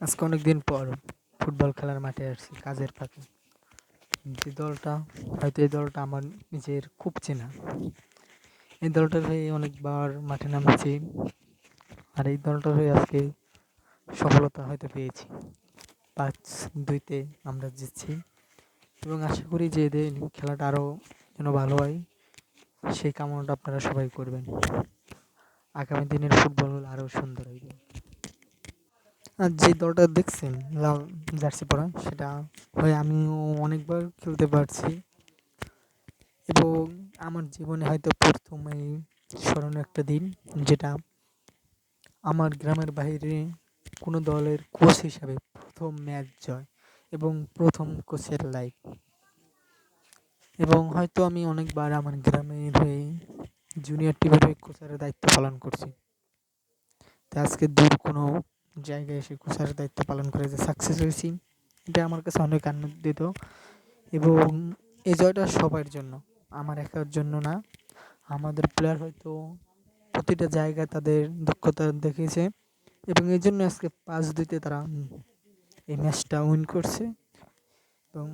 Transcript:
আজকে অনেক দিন পর ফুটবল খেলার মাঠে আসছি, কাজের ফাঁকে। যে দলটা, হয়তো এই দলটা আমার নিজের খুব চেনা। এই দলটার হয়ে অনেকবার মাঠে নামেছি আর এই দলটার হয়ে আজকে সফলতা হয়তো পেয়েছি। পাঁচ, দুইতে আমরা জিতছি এবং আশা করি যে এদের খেলাটা আরও যেন ভালো হয়, সেই কামনাটা আপনারা সবাই করবেন। আগামী দিনের ফুটবল আরও সুন্দর হইবে। আর যে দলটা দেখছেন, লাল জার্সি পরা, সেটা হয়ে আমিও অনেকবার খেলতে পারছি। এবং আমার জীবনে হয়তো প্রথম এই স্মরণীয় একটা দিন, যেটা আমার গ্রামের বাইরে কোনো দলের কোচ হিসাবে প্রথম ম্যাচ জয় এবং প্রথম কোচের লাইফ এবং হয়তো আমি অনেকবার আমার গ্রামের হয়ে জুনিয়র টিমের হয়ে কোচের দায়িত্ব পালন করছি। তা আজকে দূর কোনো জায়গায় এসে কোচার দায়িত্ব পালন করে যে সাকসেস হয়েছি, এটা আমার কাছে অনেক আনন্দিত। এবং এই জয়টা সবার জন্য, আমার একার জন্য না। আমাদের প্লেয়ার হয়তো প্রতিটা জায়গায় তাদের দক্ষতা দেখিয়েছে। এবং এই জন্য আজকে পাঁচ দুইতে তারা এই ম্যাচটা উইন করছে। এবং